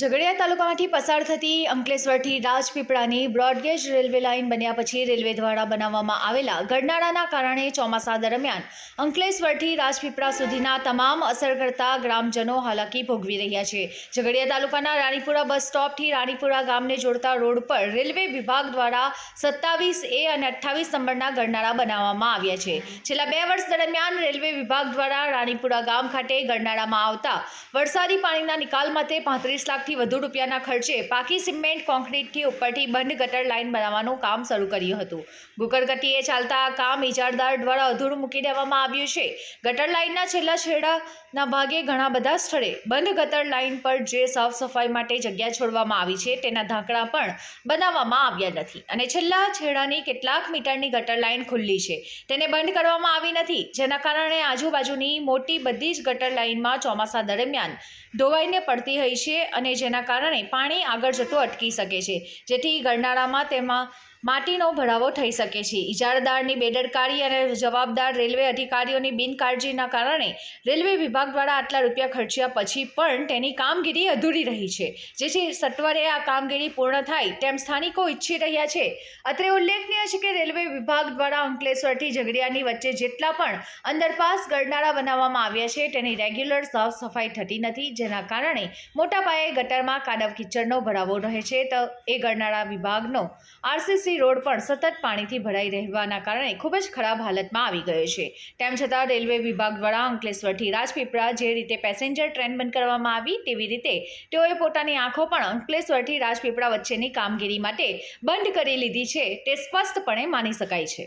ઝઘડિયા તાલુકામાંથી પસાર થતી અંકલેશ્વરથી રાજપીપળાની બ્રોડગેજ રેલવે લાઇન બન્યા પછી રેલવે દ્વારા બનાવવામાં આવેલા ગરનાળાના કારણે ચોમાસા દરમિયાન અંકલેશ્વરથી રાજપીપળા સુધીના તમામ અસરકર્તા ગ્રામજનો હાલાકી ભોગવી રહ્યા છે. ઝઘડિયા તાલુકાના રાણીપુરા બસ સ્ટોપથી રાણીપુરા ગામને જોડતા રોડ પર રેલવે વિભાગ દ્વારા સત્તાવીસ એ અને અઠ્ઠાવીસ નંબરના ગરનાળા બનાવવામાં આવ્યા છે. છેલ્લા બે વર્ષ દરમિયાન રેલવે વિભાગ દ્વારા રાણીપુરા ગામ ખાતે ગરનાળામાં આવતા વરસાદી પાણીના નિકાલ માટે પાંત્રીસ લાખથી વધુ રૂપિયાના ખર્ચે પાકી સિમેન્ટ કોન્ક્રીટથી ઉપરથી બંધ ગટર લાઇન બનાવવાનું કામ શરૂ કર્યું હતું. ગુકર ચાલતા આ કામ ઇજારદાર દ્વારા અધૂરું મૂકી દેવામાં આવ્યું છે. ગટર લાઇનના છેલ્લા છેડાના ભાગે ઘણા બધા સ્થળે બંધ ગટર લાઇન પર જે સાફ સફાઈ માટે જગ્યા છોડવામાં આવી છે તેના ઢાંકણા પણ બનાવવામાં આવ્યા નથી. અને છેલ્લા છેડાની કેટલાક મીટરની ગટર લાઇન ખુલ્લી છે. તેને બંધ કરવામાં આવી નથી. જેના કારણે આજુબાજુની મોટી બધી જ ગટર લાઇનમાં ચોમાસા દરમિયાન ધોવાઈને પડતી હોય છે અને જેના કારણે પાણી આગળ જતું અટકી શકે છે. જેથી ગરનાળામાં તેમાં માટીનો ભરાવો થઈ શકે છે. ઇજારદારની બેદરકારી અને જવાબદાર રેલવે અધિકારીઓની બિનકાળજીના કારણે રેલવે વિભાગ દ્વારા આટલા રૂપિયા ખર્ચ્યા પછી પણ તેની કામગીરી અધૂરી રહી છે. જેથી સત્વરે આ કામગીરી પૂર્ણ થાય તેમ સ્થાનિકો ઈચ્છી રહ્યા છે. અત્રે ઉલ્લેખનીય છે કે રેલવે વિભાગ દ્વારા અંકલેશ્વરથી ઝઘડિયાની વચ્ચે જેટલા પણ અંડરપાસ ગરનાળા બનાવવામાં આવ્યા છે, તેની રેગ્યુલર સાફ સફાઈ થતી નથી, જેના કારણે મોટા પાયે ગટરમાં કાદવ કિચડનો ભરાવો રહે છે તો એ ગરનાળા વિભાગનો આરસીસી રોડ પણ સતત પાણીથી ભરાઈ રહેવાના કારણે ખૂબ જ ખરાબ હાલતમાં આવી ગયો છે. તેમ છતાં રેલવે વિભાગ દ્વારા અંકલેશ્વરથી રાજપીપળા જે રીતે પેસેન્જર ટ્રેન બંધ કરવામાં આવી તેવી રીતે તેઓએ પોતાની આંખો પણ અંકલેશ્વરથી રાજપીપળા વચ્ચેની કામગીરી માટે બંધ કરી લીધી છે તે સ્પષ્ટપણે માની શકાય છે.